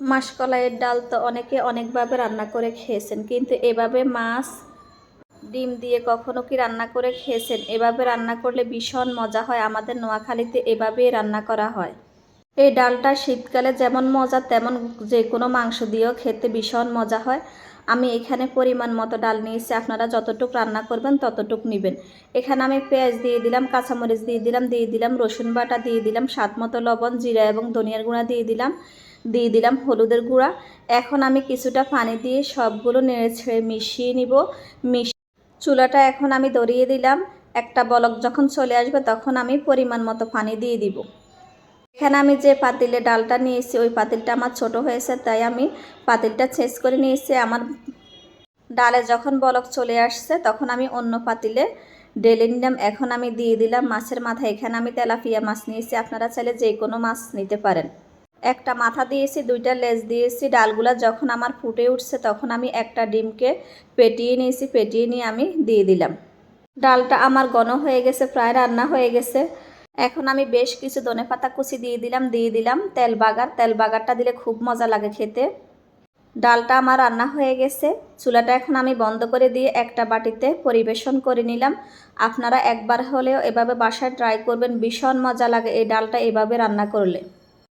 মাসকলাইয়ের ডাল তো অনেকে অনেকভাবে রান্না করে খেয়েছেন, কিন্তু এভাবে মাছ, ডিম দিয়ে কখনো কি রান্না করে খেয়েছেন? এভাবে রান্না করলে ভীষণ মজা হয়। আমাদের নোয়াখালীতে এভাবেই রান্না করা হয়। এই ডালটা শীতকালে যেমন মজা, তেমন যে কোনো মাংস দিয়েও খেতে ভীষণ মজা হয়। আমি এখানে পরিমাণ মতো ডাল নিয়েছি। আপনারা যতটুক রান্না করবেন ততটুক নেবেন। এখানে আমি পেঁয়াজ দিয়ে দিলাম, কাঁচামরিচ দিয়ে দিলাম দিয়ে দিলাম রসুন বাটা, দিয়ে দিলাম, স্বাদ মতো লবণ, জিরা এবং ধনিয়ার গুঁড়া দিয়ে দিলাম। দিয়ে দিলাম হলুদের গুঁড়া। এখন আমি কিছুটা পানি দিয়ে সবগুলো নেড়ে ছেড়ে মিশিয়ে নিব। মিশ চুলাটা এখন আমি ধরিয়ে দিলাম। একটা বলক যখন চলে আসবে তখন আমি পরিমাণ মতো পানি দিয়ে দিব। এখানে আমি যে পাতিলে ডালটা নিয়েছি, ওই পাতিলটা আমার ছোট হয়েছে, তাই আমি পাতিলটা ছেঁচ করে নিয়েছি। আমার ডালে যখন বলক চলে আসছে তখন আমি অন্য পাতিলে ডেলে নিলাম। এখন আমি দিয়ে দিলাম মাছের মাথা। এখানে আমি তেলাপিয়া মাছ নিয়েছি। আপনারা চাইলে যে কোনো মাছ নিতে পারেন। একটা মাথা দিয়েছি, দুইটা লেজ দিয়েছি, ডালগুলা যখন আমার ফুটে উঠছে তখন আমি একটা ডিমকে পেটিয়ে নিয়েছি, পেটিয়ে নিয়ে আমি দিয়ে দিলাম। ডালটা আমার ঘন হয়ে গেছে, প্রায় রান্না হয়ে গেছে। এখন আমি বেশ কিছু ধনে পাতা কুচি দিয়ে দিলাম দিয়ে দিলাম তেল বাগার। তেল বাগারটা দিলে খুব মজা লাগে খেতে। ডালটা আমার রান্না হয়ে গেছে। চুলাটা এখন আমি বন্ধ করে দিয়ে একটা বাটিতে পরিবেশন করে নিলাম। আপনারা একবার হলেও এভাবে বাসায় ট্রাই করবেন, ভীষণ মজা লাগে এই ডালটা এভাবে রান্না করলে।